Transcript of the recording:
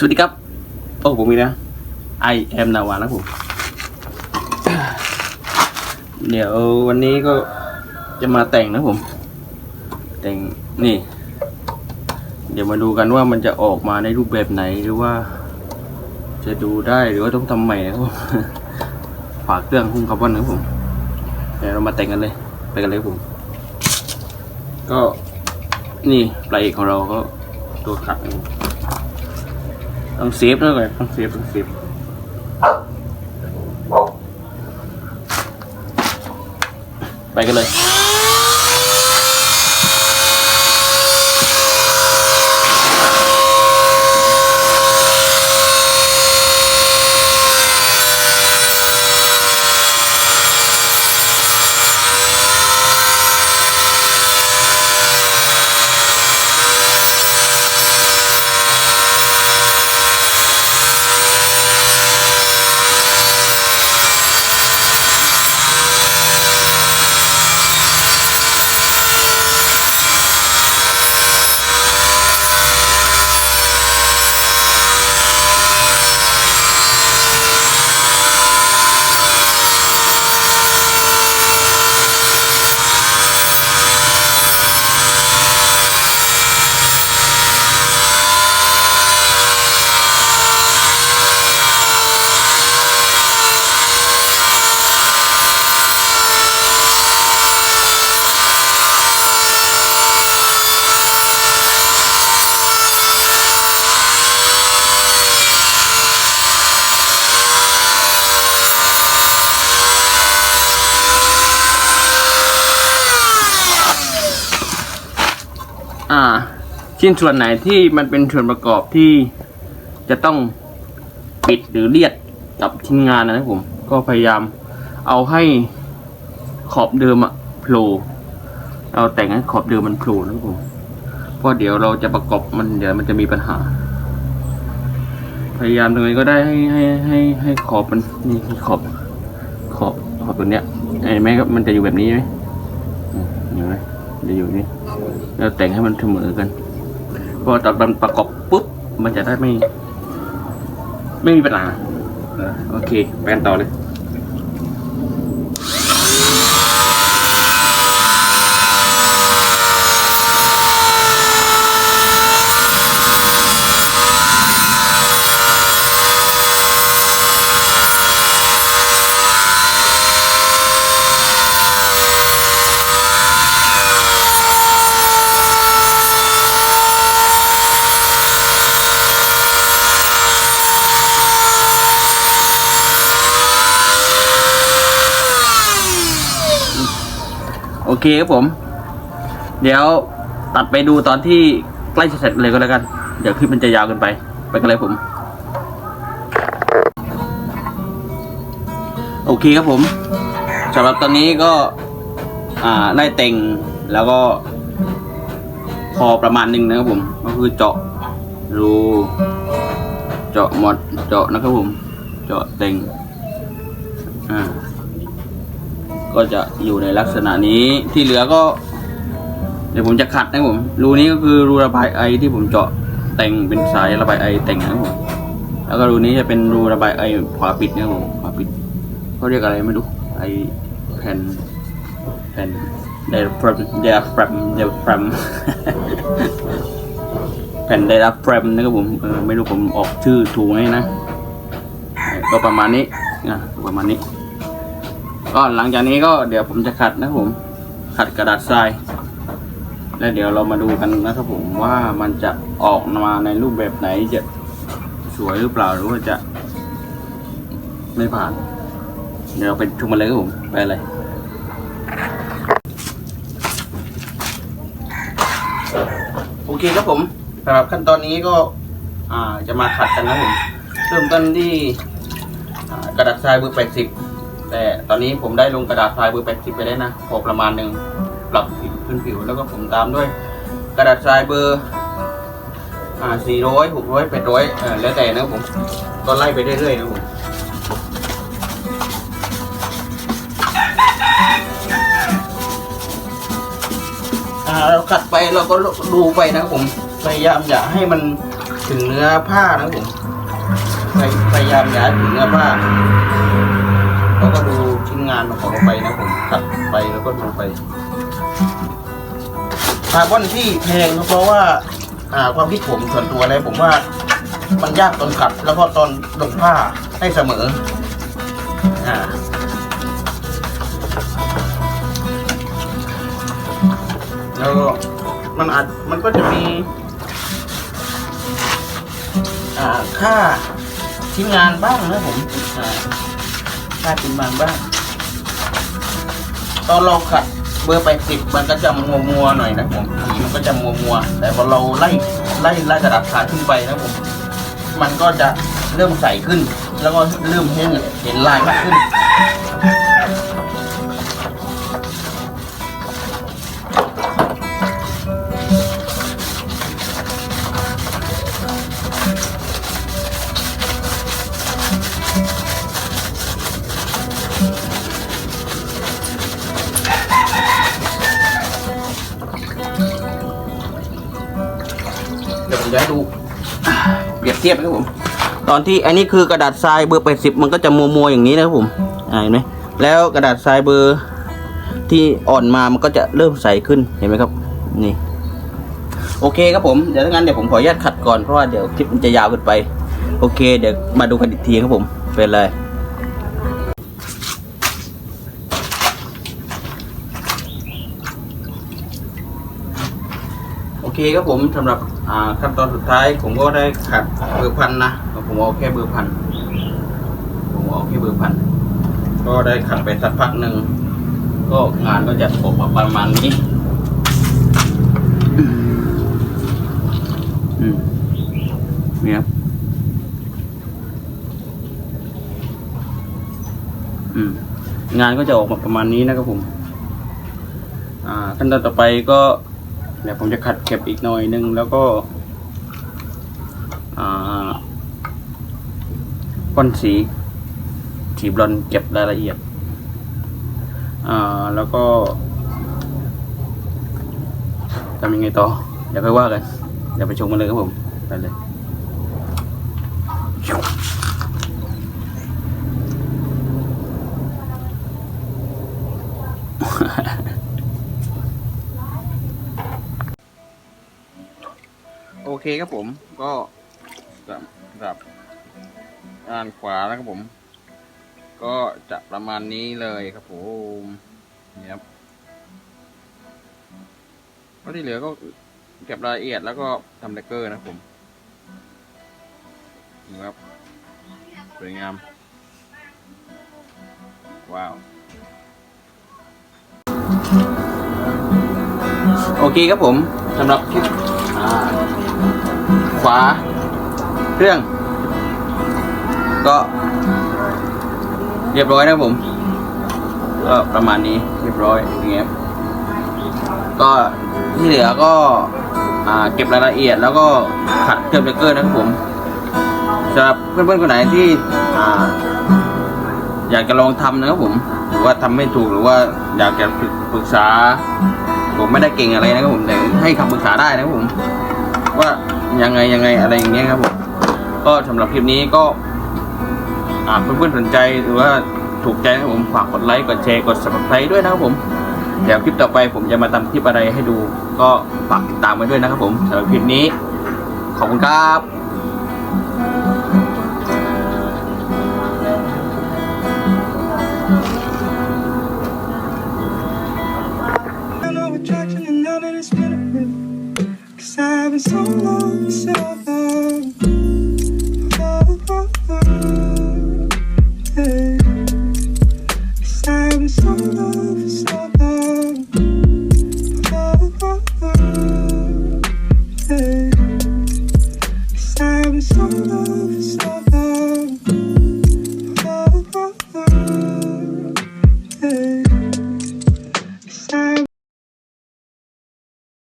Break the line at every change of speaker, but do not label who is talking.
สวัสดีครับ โอ้ผมมีนะ I am นาวานะผม เดี๋ยววันนี้ก็จะมาแต่งนะผม แต่งนี่ เดี๋ยวมาดูกันว่ามันจะออกมาในรูปแบบไหนหรือว่า จะดูได้หรือว่าต้องทำใหม่นะครับผมฝากเครื่องหุ้มคาร์บอนนะผม เดี๋ยวเรามาแต่งกันเลยไปกันเลยผม ก็นี่ปลายเอกของเราก็ตัวขัดนะ ต้องเซฟนะก่อนต้องเซฟต้องเซฟไปกันเลย อ่า ชิ้นส่วนไหนที่มันเป็นส่วนประกอบที่จะต้องปิดหรือเลียดกับชิ้นงานนะครับผม ก็พยายามเอาให้ขอบเดิมอะโผล่เราแต่งให้ขอบเดิมมันโผล่นะครับผมเพราะเดี๋ยวเราจะประกอบมันเดี๋ยวมันจะมีปัญหา พยายามตรงนี้ก็ได้ให้ให้ให้ให้ขอบมันนี่ขอบขอบขอบตัวเนี้ยไอ้แม่ก็มันจะอยู่แบบนี้ไหมอืมอยู่ไหมจะอยู่นี่เราแต่งให้มันเสมอกัน พอตอนมันประกอบปุ๊บ มันจะได้ไม่ ไม่มีปัญหาโอเค ไปกันต่อเลย โอเคครับผม เดี๋ยวตัดไปดูตอนที่ใกล้จะเสร็จเลยก็แล้วกัน เดี๋ยวคลิปมันจะยาวเกินไป ไปกันเลยผม โอเคครับผมสำหรับตอนนี้ก็อ่าได้แต่งแล้วก็ พอประมาณหนึ่งนะครับผม ก็คือเจาะรูเจาะหมดเจาะนะครับผม เจาะแต่งอ่า ก็จะอยู่ในลักษณะนี้ที่เหลือก็ เดี๋ยวผมจะขัดนะผมรูนี้ก็คือรูระบายไอที่ผมเจาะแต่งเป็นสายระบายไอแต่งนะครับผมแล้วก็รูนี้จะเป็นรูระบายไอขวาปิดนะครับผมขวาปิดเขาเรียกอะไรไม่รู้ไอแผ่นแผ่นไดอะแฟรมไดอะแฟรมไดอะแฟรมแผ่นไดอะแฟรมนะครับผมไม่รู้ผมออกชื่อถูกไหมนะก็ประมาณนี้นะประมาณนี้ ก็หลังจากนี้ก็เดี๋ยวผมจะขัดนะผมขัดกระดาษทราย แล้วเดี๋ยวเรามาดูกันนะครับผมว่ามันจะออกมาในรูปแบบไหนจะสวยหรือเปล่าหรือว่าจะ ไม่ผ่าน เดี๋ยวเราไปชมกันเลยครับผมไปเลยโอเคครับผมสำหรับขั้นตอนนี้ก็อ่าจะมาขัดกันนะผมเริ่มต้นที่กระดาษทรายเบอร์แปดสิบ แต่ตอนนี้ผมได้ลงกระดาษทรายเบอร์80ไปแล้วนะพอประมาณหนึ่งปรับผิวพื้นผิวแล้วก็ผมตามด้วย กระดาษทรายเบอร์อ่า400 600 800เออแล้วแต่นะผมก็ไล่ไปเรื่อยๆนะผมเราขัดไปเราก็ดูไปนะผมพยายามอย่าให้มันถึงเนื้อผ้านะผมพยพยายามอย่าให้ถึงเนื้อผ้า แล้วก็ดูชิ้นงานของเราไปนะผมตัดไปแล้วก็ดูไปคาร์บอนที่แพงก็เพราะว่าอ่าความคิดผมส่วนตัวเลยผมว่ามันยากตอนขัด แล้วก็ตอนลงผ้าให้เสมออ่าแล้วก็มันอาจมันก็จะมี อ่าค่าชิ้นงานบ้างนะผมอ่า ค่าเป็นบานบ้างตอนเราขัดเบอร์ไปสิบมันก็จะมัวมัวหน่อยนะผมสีมันก็จะมัวมัวแต่พอเราไล่ไล่ไล่กระดับขาขึ้นไปนะผมมันก็จะเริ่มใสขึ้น แล้วก็เริ่มเห็นเห็นลายมากขึ้น เดี๋ยวผมจะให้ดูเปรียบเทียบนะครับผม ตอนที่อันนี้คือกระดาษทรายเบอร์ 80 มันก็จะมัวมัวอย่างนี้นะครับผมเห็นไหมแล้วกระดาษทรายเบอร์ที่อ่อนมามันก็จะเริ่มใสขึ้นเห็นไหมครับ นี่ โอเคครับผมเดี๋ยวถ้างั้นเดี๋ยวผมขออนุญาตขัดก่อนเพราะว่าเดี๋ยวคลิปมันจะยาวเกินไป โอเค เดี๋ยวมาดูกันอีกทีครับผมเป็นเลย เคครับผมสำหรับขั้นตอนสุดท้าย ผมก็ได้ขัดเบอร์พันนะผมเอาแค่เบอร์พันผมเอาแค่เบอร์พันก็ได้ขัดไปสักพักหนึ่งก็งานก็จะออกมาประมาณนี้นี่ครับงานก็จะออกมาประมาณนี้นะครับผมขั้นตอนต่อไปก็ เดี๋ยวผมจะขัดเก็บอีกหน่อยนึงแล้วก็อ่าป้อนสีสีบลอนเก็บรายละเอียดแล้วก็ทำยังไงต่อ เดี๋ยวค่อยว่ากัน เดี๋ยวไปชมกันเลยครับผมไปเลย เคครับผม ก็สำหรับด้านขวานะครับผม ก็จะประมาณนี้เลยครับผมนี่ครับก็ที่เหลือก็เก็บรายละเอียดแล้วก็ทำเลกเกอร์นะครับผมนี่ครับสวยงาม ว้าวโอเคครับผมสำหรับคลิป ขวา เครื่อง ก็ เรียบร้อยนะผม ก็ประมาณนี้เรียบร้อยอย่างเงี้ยก็ที่เหลือก็เก็บรายละเอียดแล้วก็ขัดเครื่องเบรกเกอร์นะครับผมสำหรับเพื่อนๆคนไหนที่ออยากจะลองทำนะครับผมหรือว่าทำไม่ถูกหรือว่าอยากจะปรึกษา ผมไม่ได้เก่งอะไรนะครับผมแต่ให้คำปรึกษาได้นะครับผมว่า ยังไงยังไงอะไรอย่างเงี้ยครับผมก็สำหรับคลิปนี้ก็อ่าเพื่อนๆสนใจหรือว่าถูกใจนะครับผมฝากกดไลค์กดแชร์กด subscribe ด้วยนะครับผมเดี๋ยวคลิปต่อไปผมจะมาทำคลิปอะไรให้ดู ก็ฝากติดตามไว้ด้วยนะครับผมสำหรับคลิปนี้ ขอบคุณครับ
I